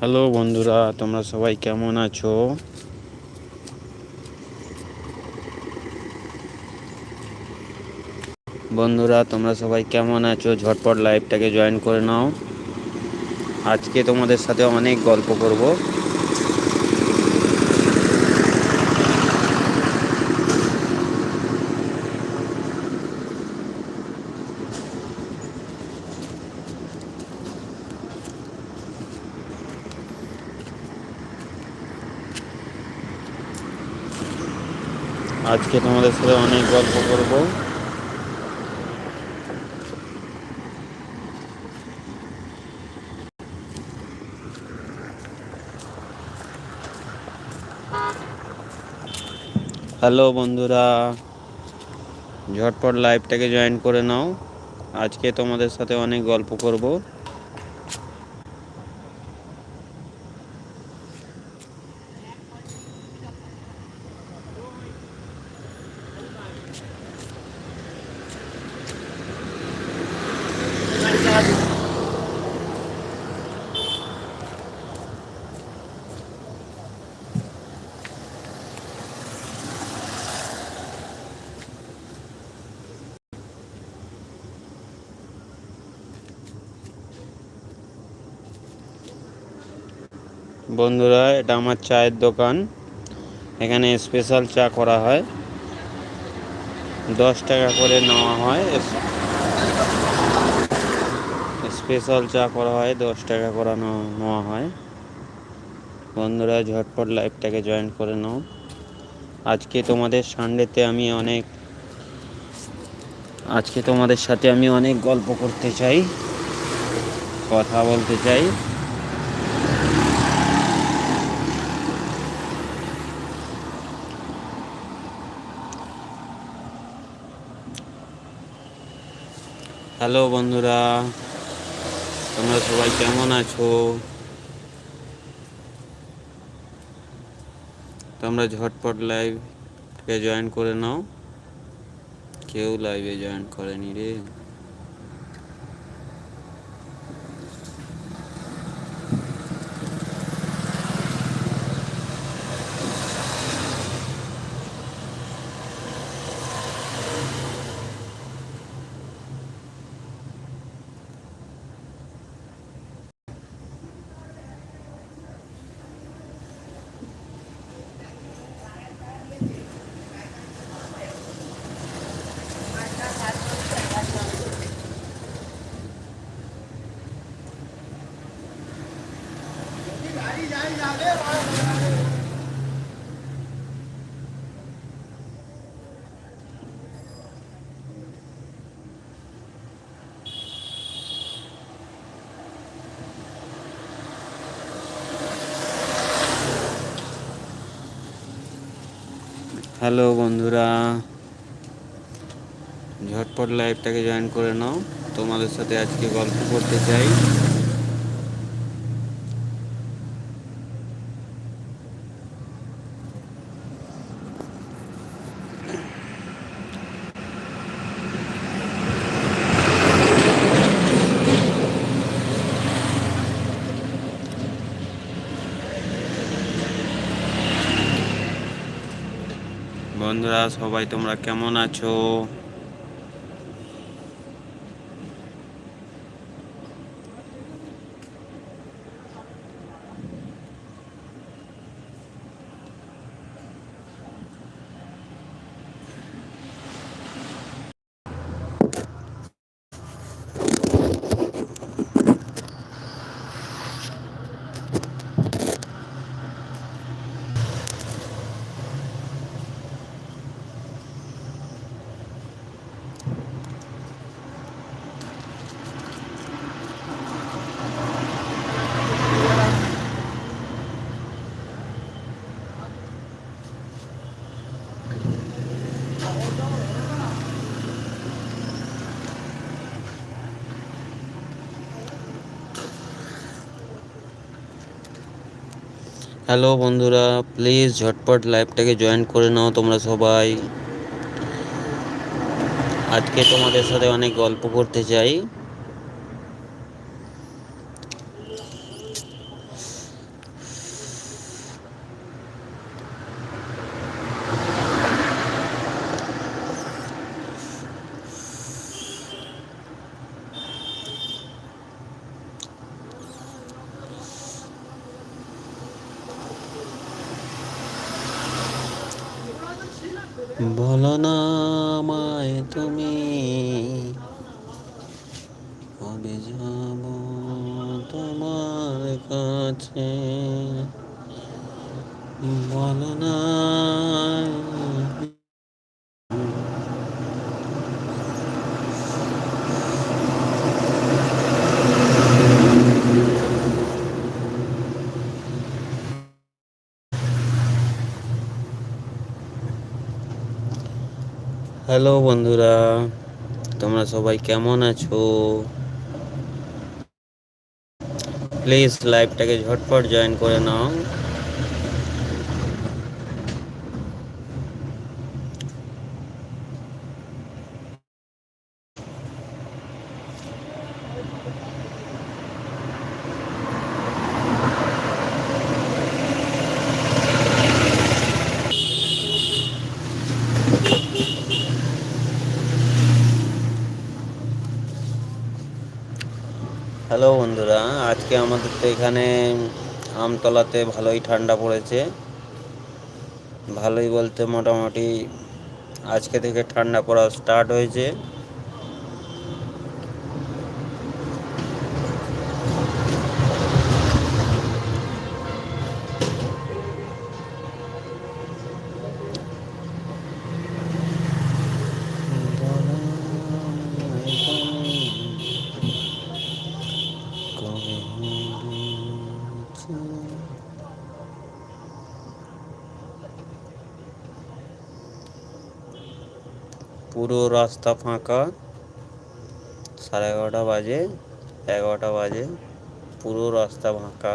Hello বন্ধুরা, তোমরা সবাই কেমন আছো? বন্ধুরা, তোমরা সবাই কেমন আছো? ঝটপট লাইভটাকে জয়েন করে নাও। আজকে তোমাদের সাথে অনেক গল্প করব। আজকে তোমাদের সাথে অনেক গল্প করব। হ্যালো বন্ধুরা, ঝটপট লাইভটাকে জয়েন করে নাও। আজকে তোমাদের সাথে অনেক গল্প করব। বন্ধুরা, এটা আমার চায়ের দোকান। এখানে স্পেশাল চা করা হয়। দশ টাকা করে নেওয়া হয়। স্পেশাল চা করা হয়, দশ টাকা করে নেওয়া হয়। বন্ধুরা, ঝটপট লাইভটাকে জয়েন করে নাও। আজকে তোমাদের সানডেতে আমি অনেক আজকে তোমাদের সাথে আমি অনেক গল্প করতে চাই। কথা বলতে চাই। হ্যালো বন্ধুরা, তোমরা সবাই কেমন আছো? তোমরা ঝটপট লাইভকে জয়েন করে নাও। কেউ লাইভে জয়েন করেনি রে। হ্যালো বন্ধুরা ঝটপট লাইভটাকে জয়েন করে নাও। তোমাদের সাথে আজকে গল্প করতে চাই। বন্ধুরা সবাই তোমরা কেমন আছো? হ্যালো বন্ধুরা প্লিজ ঝটপট লাইভটাকে জয়েন করে নাও তোমরা সবাই। আজকে তোমাদের সাথে অনেক গল্প করতে চাই। বলো না আমায় তুমি কবে যাব তোমার কাছে? বলো না হ্যালো বন্ধুরা তোমরা সবাই কেমন আছো? প্লিজ লাইভটাকে ঝটপট জয়েন করে নাও। হ্যালো বন্ধুরা, আজকে আমাদের তো এখানে আমতলাতে ভালোই ঠান্ডা পড়েছে। ভালোই বলতে মোটামুটি আজকে থেকে ঠান্ডা পড়া স্টার্ট হয়েছে। পুরো রাস্তা ফাঁকা। সাড়ে এগারোটা বাজে এগারোটা বাজে, পুরো রাস্তা ফাঁকা।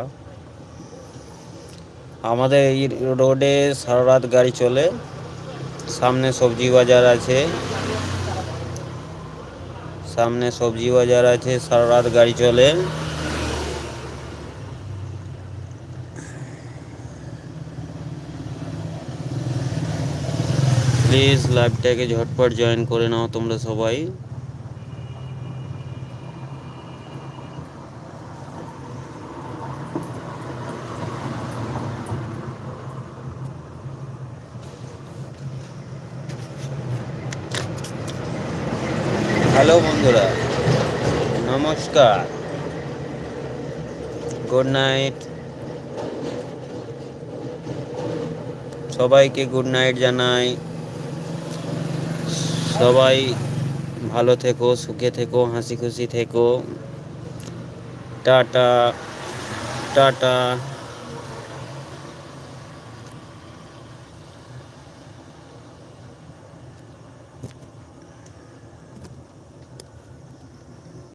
আমাদের এই রোডে সারা রাত গাড়ি চলে, সামনে সবজি বাজার আছে। সামনে সবজি বাজার আছে, সারা রাত গাড়ি চলে। প্লিজ লাইভটাকে ঝটপট জয়েন করে নাও তোমরা সবাই। হ্যালো বন্ধুরা, নমস্কার। গুড নাইট সবাইকে গুড নাইট জানাই। সবাই ভালো থেকো সুখে থেকো হাসি খুশি থেকো। Tata tata.